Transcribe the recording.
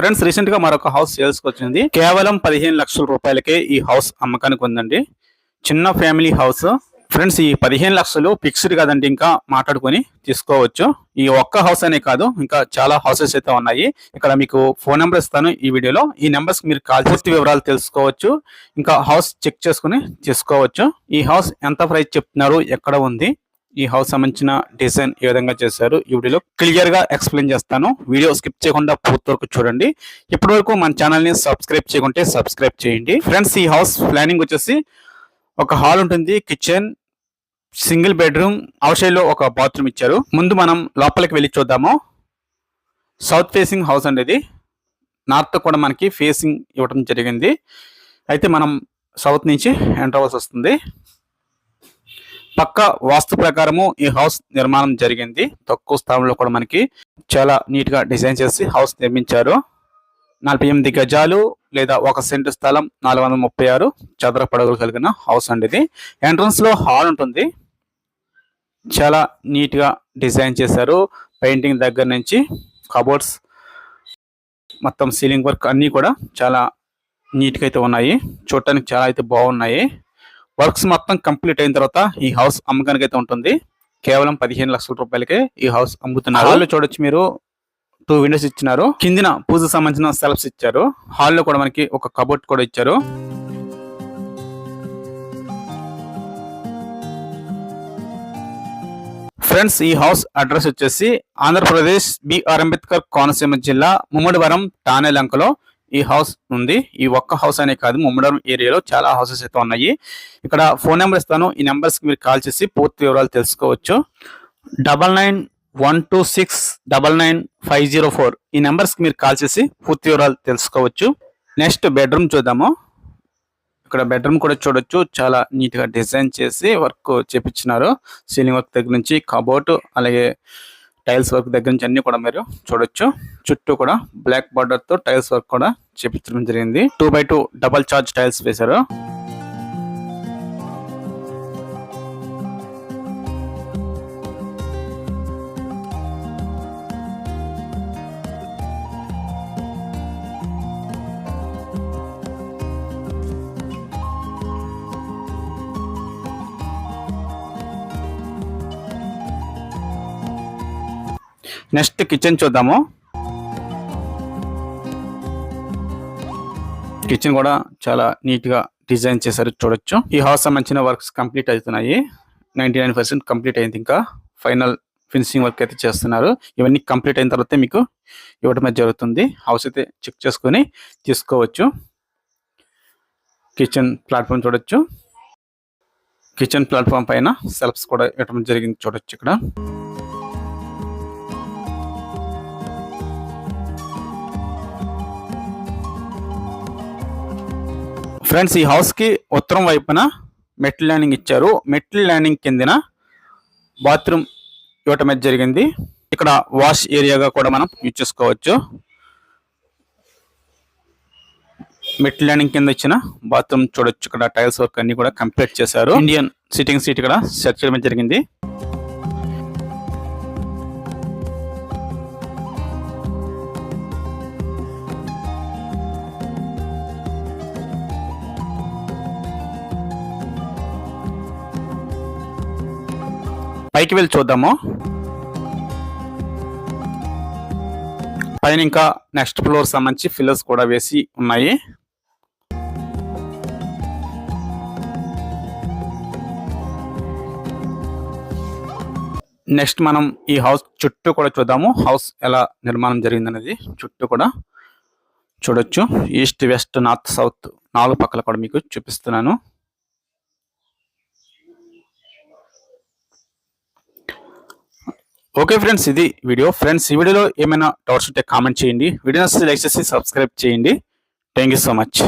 Friends రీసెంట్గా మరొక house సేల్స్కి వచ్చింది. కేవలం పదిహేను లక్షల రూపాయలకే ఈ హౌస్ అమ్మకానికి ఉందండి. చిన్న ఫ్యామిలీ హౌస్ ఫ్రెండ్స్ ఈ పదిహేను లక్షలు ఫిక్స్డ్ కదండి ఇంకా మాట్లాడుకొని తీసుకోవచ్చు. ఈ ఒక్క హౌస్ అనే కాదు ఇంకా చాలా హౌసెస్ అయితే ఉన్నాయి. ఇక్కడ మీకు ఫోన్ నెంబర్ ఇస్తాను ఈ వీడియోలో. ఈ నెంబర్స్ మీరు కాల్ పూర్తి వివరాలు తెలుసుకోవచ్చు. ఇంకా హౌస్ చెక్ చేసుకుని తీసుకోవచ్చు. ఈ హౌస్ ఎంత ప్రైస్ చెప్తున్నారు ఎక్కడ ఉంది? ఈ హౌస్ సంబంధించిన డిజైన్ ఏ విధంగా చేశారు ఈ వీడియోలో క్లియర్గా ఎక్స్ప్లెయిన్ చేస్తాను. వీడియో స్కిప్ చేయకుండా పూర్తి వరకు చూడండి. ఇప్పటి వరకు మన ఛానల్ని సబ్స్క్రైబ్ చేయకుంటే సబ్స్క్రైబ్ చేయండి. ఫ్రెండ్స్ ఈ హౌస్ ప్లానింగ్ వచ్చేసి ఒక హాల్ ఉంటుంది కిచెన్ సింగిల్ బెడ్రూమ్ అవుట్ ఒక బాత్రూమ్ ఇచ్చారు. ముందు మనం లోపలికి వెళ్ళి చూద్దాము. సౌత్ ఫేసింగ్ హౌస్ అండి ఇది. నార్త్ కూడా మనకి ఫేసింగ్ ఇవ్వడం జరిగింది. అయితే మనం సౌత్ నుంచి ఎంటర్ అవ్వాల్సి వస్తుంది. పక్క వాస్తు ప్రకారము ఈ హౌస్ నిర్మాణం జరిగింది. తక్కువ స్థలంలో కూడా మనకి చాలా నీట్గా డిజైన్ చేసి హౌస్ నిర్మించారు. నలభై ఎనిమిది గజాలు లేదా ఒక సెంటు స్థలం నాలుగు వందల ముప్పై ఆరు చదర పడగలు కలిగిన హౌస్ అండి ఇది. ఎంట్రన్స్లో హాల్ ఉంటుంది. చాలా నీట్గా డిజైన్ చేశారు. పెయింటింగ్ దగ్గర నుంచి కబోర్డ్స్ మొత్తం సీలింగ్ వర్క్ అన్నీ కూడా చాలా నీట్గా అయితే ఉన్నాయి. చూడటానికి చాలా అయితే బాగున్నాయి. వర్క్స్ మొత్తం కంప్లీట్ అయిన తర్వాత ఈ హౌస్ అమ్మకానికి అయితే ఉంటుంది. కేవలం పదిహేను లక్షల రూపాయలకే ఈ హౌస్ అమ్ముతున్నారు. హాల్లో చూడొచ్చు మీరు. టూ విండోస్ ఇచ్చినారు. కిందిన పూజకు సంబంధించిన సెల్ఫ్స్ ఇచ్చారు. హాల్లో కూడా మనకి ఒక కబోర్డ్ కూడా ఇచ్చారు. ఫ్రెండ్స్ ఈ హౌస్ అడ్రస్ వచ్చేసి ఆంధ్రప్రదేశ్ బిఆర్ అంబేద్కర్ కోనసీమ జిల్లా ముమ్మడివరం టానేలంకలో ఈ హౌస్ ఉంది. ఈ ఒక్క హౌస్ అనే కాదు ముమ్మడం ఏరియాలో చాలా హౌసెస్ అయితే ఉన్నాయి. ఇక్కడ ఫోన్ నెంబర్ ఇస్తాను. ఈ నెంబర్స్కి మీరు కాల్ చేసి పూర్తి వివరాలు తెలుసుకోవచ్చు. Double nine one two six double nine five zero four ఈ నెంబర్స్కి మీరు కాల్ చేసి పూర్తి వివరాలు తెలుసుకోవచ్చు. నెక్స్ట్ బెడ్రూమ్ చూద్దాము. ఇక్కడ బెడ్రూమ్ కూడా చూడొచ్చు. చాలా నీట్గా డిజైన్ చేసి వర్క్ చేపించినారు సీలింగ్ వర్క్ దగ్గర నుంచి కబోర్డ్ అలాగే టైల్స్ వర్క్ దగ్గర నుంచి అన్ని కూడా మీరు చూడొచ్చు. చుట్టూ కూడా బ్లాక్ బార్డర్తో టైల్స్ వర్క్ కూడా చేపించడం జరిగింది. Two by two double charge tiles వేశారు. నెక్స్ట్ కిచెన్ చూద్దాము. కిచెన్ కూడా చాలా నీట్గా డిజైన్ చేశారు చూడొచ్చు. ఈ హౌస్ సంబంధించిన వర్క్స్ కంప్లీట్ అవుతున్నాయి. నైన్టీ నైన్ పర్సెంట్ కంప్లీట్ అయింది ఇంకా. ఫైనల్ ఫినిషింగ్ వర్క్ అయితే చేస్తున్నారు. ఇవన్నీ కంప్లీట్ అయిన తర్వాత మీకు ఇవ్వడం అయితే జరుగుతుంది. హౌస్ అయితే చెక్ చేసుకొని తీసుకోవచ్చు. కిచెన్ ప్లాట్ఫామ్ చూడొచ్చు. కిచెన్ ప్లాట్ఫామ్ పైన సెల్ఫ్స్ కూడా ఇవ్వడం జరిగింది చూడొచ్చు ఇక్కడ. ఫ్రెండ్స్ ఈ హౌస్కి ఉత్తరం వైపున మెట్ల ల్యాండింగ్ ఇచ్చారు. మెట్ల ల్యాండింగ్ కిందన బాత్రూమ్ ఇవ్వటం జరిగింది. ఇక్కడ వాష్ ఏరియాగా కూడా మనం యూజ్ చేసుకోవచ్చు. మెట్ల ల్యాండింగ్ కింద ఇచ్చిన బాత్రూమ్ చూడొచ్చు. ఇక్కడ టైల్స్ వర్క్ అన్ని కూడా కంప్లీట్ చేశారు. ఇండియన్ సిట్టింగ్ సీట్ ఇక్కడ సెట్ చేయడం జరిగింది. పైకి వెళ్ళి చూద్దాము. పైన ఇంకా నెక్స్ట్ ఫ్లోర్ సంబంధించి ఫిల్లర్స్ కూడా వేసి ఉన్నాయి. నెక్స్ట్ మనం ఈ హౌస్ చుట్టూ కూడా చూద్దాము. హౌస్ ఎలా నిర్మాణం జరిగిందనేది చుట్టూ కూడా చూడొచ్చు. ఈస్ట్ వెస్ట్ నార్త్ సౌత్ నాలుగు పక్కల కూడా మీకు చూపిస్తున్నాను. ఓకే ఫ్రెండ్స్ ఇది వీడియో ఫ్రెండ్స్ ఈ వీడియోలో ఏమైనా డౌట్స్ ఉంటే కామెంట్ చేయండి. వీడియో నచ్చితే లైక్ చేసి సబ్స్క్రైబ్ చేయండి. Thank you so much